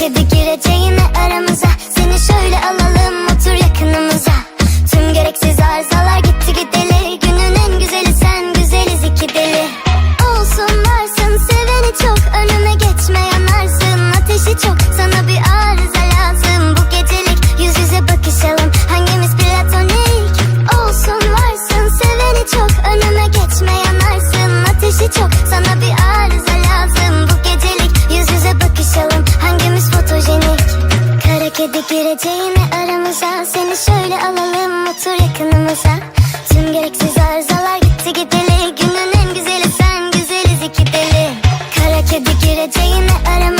kedi girecek Hadi gireceğime aramıza. Seni şöyle alalım otur yakınımıza. Tüm gereksiz arızalar gitti gideli. Günün en güzeli sen güzeliz iki deli. Kara kedi gireceğime aramıza.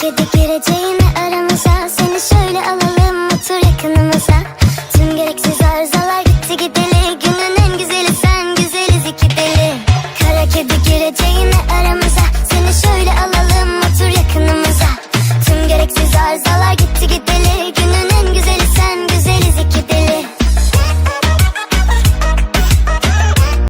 দেখে দেখে যেই